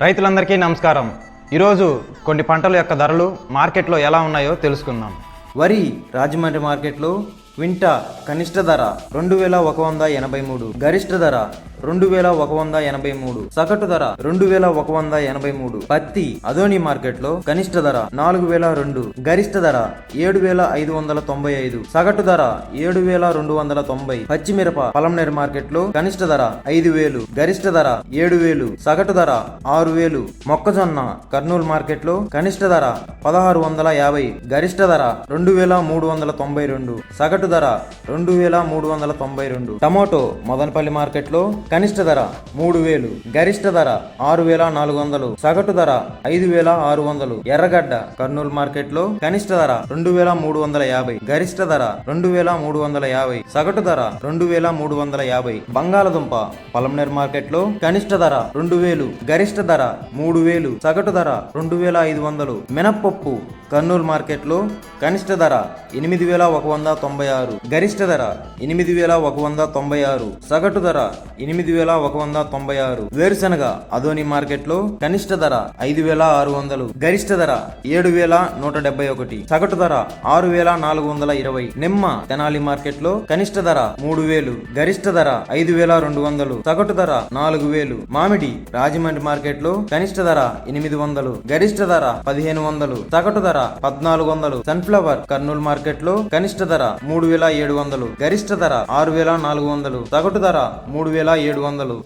రైతులందరికీ నమస్కారం. ఈరోజు కొన్ని పంటల యొక్క ధరలు మార్కెట్లో ఎలా ఉన్నాయో తెలుసుకుందాం. వరి రాజమండ్రి మార్కెట్లో వింట కనిష్ట ధర రెండు వేల ఒక వంద ఎనభై మూడు. గరిష్ట ధర రెండు వేల ఒక వంద ఎనభై మూడు. సగటు ధర రెండు వేల ఒక వంద ఎనభై మూడు. పత్తి అదోని మార్కెట్లో కనిష్ట ధర నాలుగు వేల రెండు. గరిష్ట ధర ఏడు వేల ఐదు వందల తొంభై ఐదు. సగటు ధర ఏడు వేల రెండు వందల తొంభై. పచ్చిమిరప పలంనేరు మార్కెట్లో కనిష్ట ధర ఐదు వేలు. గరిష్ట ధర ఏడు వేలు. సగటు ధర ఆరు వేలు. మొక్కజొన్న కర్నూలు మార్కెట్లో కనిష్ట ధర పదహారు వందల యాభై. గరిష్ట ధర రెండు వేల మూడు వందల తొంభై రెండు. సగటు ధర రెండు వేల మూడు వందల తొంభై రెండు. టమోటో మదనపల్లి మార్కెట్లో కనిష్ట ధర మూడు వేలు గరిష్ట ధర ఆరు వేల నాలుగు వందలు సగటు ధర ఐదు వేల ఆరు వందలు. ఎర్రగడ్డ కర్నూలు మార్కెట్లో కనిష్ట ధర రెండు వేల మూడు వందల యాభై గరిష్ట ధర రెండు వేల మూడు వందల యాభై సగటు ధర రెండు వేల మూడు వందల యాభై. బంగాళదుంప పలంనేర్ మార్కెట్లో కనిష్ట ధర రెండు వేలు గరిష్ట ధర మూడు వేలు సగటు ధర రెండు వేల ఐదు వందలు. మినప్పప్పు కర్నూలు మార్కెట్లో కనిష్ట ధర ఎనిమిది వేల ఒక వంద తొంభై ఆరు గరిష్ట ధర ఎనిమిది వేల ఒక వంద తొంభై ఆరు సగటు ధర ఎనిమిది వేల ఒక వంద తొంభై ఆరు. వేరుశనగ అదోని మార్కెట్లో కనిష్ట ధర ఐదు వేల ఆరు వందలు గరిష్ట ధర ఏడు వేల నూట డెబ్బై ఒకటి సగటు ధర ఆరు వేల నాలుగు వందల ఇరవై. నిమ్మ తెనాలి మార్కెట్లో కనిష్ట ధర మూడు వేలు గరిష్ట ధర ఐదు వేల రెండు వందలు సగటు ధర నాలుగు వేలు. మామిడి రాజమండ్రి మార్కెట్లో కనిష్ట ధర ఎనిమిది వందలు గరిష్ట ధర పదిహేను వందలు సగటు ధర పద్నాలుగు వందలు. సన్ఫ్లవర్ కర్నూలు మార్కెట్లో కనిష్ట ధర మూడు వేల ఏడు వందలు. గరిష్ట ధర ఆరు వేల నాలుగు వందలు. సగటు ధర మూడు వేల ఏడు వందలు.